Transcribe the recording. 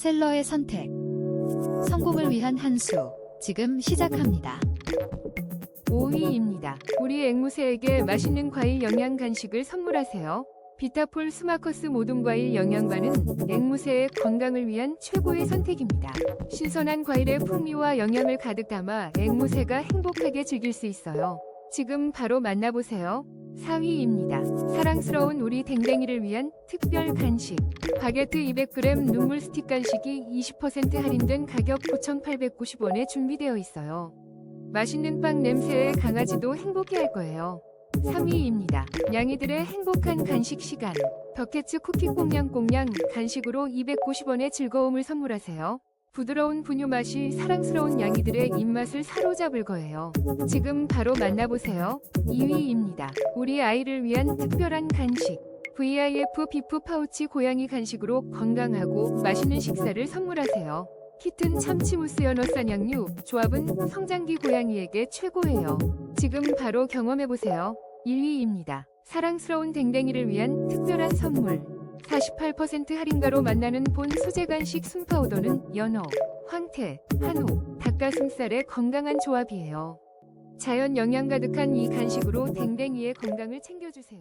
셀러의 선택. 성공을 위한 한 수. 지금 시작합니다. 5위입니다. 우리 앵무새에게 맛있는 과일 영양 간식을 선물하세요. 비타폴 스마커스 모든 과일 영양바는 앵무새의 건강을 위한 최고의 선택입니다. 신선한 과일의 풍미와 영양을 가득 담아 앵무새가 행복하게 즐길 수 있어요. 지금 바로 만나보세요. 4위입니다. 사랑스러운 우리 댕댕이를 위한 특별 간식. 바게트 200g 눈물 스틱 간식이 20% 할인된 가격 9,890원에 준비되어 있어요. 맛있는 빵 냄새에 강아지도 행복해할 거예요. 3위입니다. 냥이들의 행복한 간식 시간. 더캐츠 쿠키 꽁냥꽁냥 간식으로 290원의 즐거움을 선물하세요. 부드러운 분유 맛이 사랑스러운 양이들의 입맛을 사로잡을 거예요. 지금 바로 만나보세요. 2위입니다. 우리 아이를 위한 특별한 간식. VIF 비프 파우치 고양이 간식으로 건강하고 맛있는 식사를 선물하세요. 키튼 참치 무스 연어 싼양류 조합은 성장기 고양이에게 최고예요. 지금 바로 경험해보세요. 1위입니다. 사랑스러운 댕댕이를 위한 특별한 선물. 48% 할인가로 만나는 본 수제 간식 순파우더는 연어, 황태, 한우, 닭가슴살의 건강한 조합이에요. 자연 영양 가득한 이 간식으로 댕댕이의 건강을 챙겨주세요.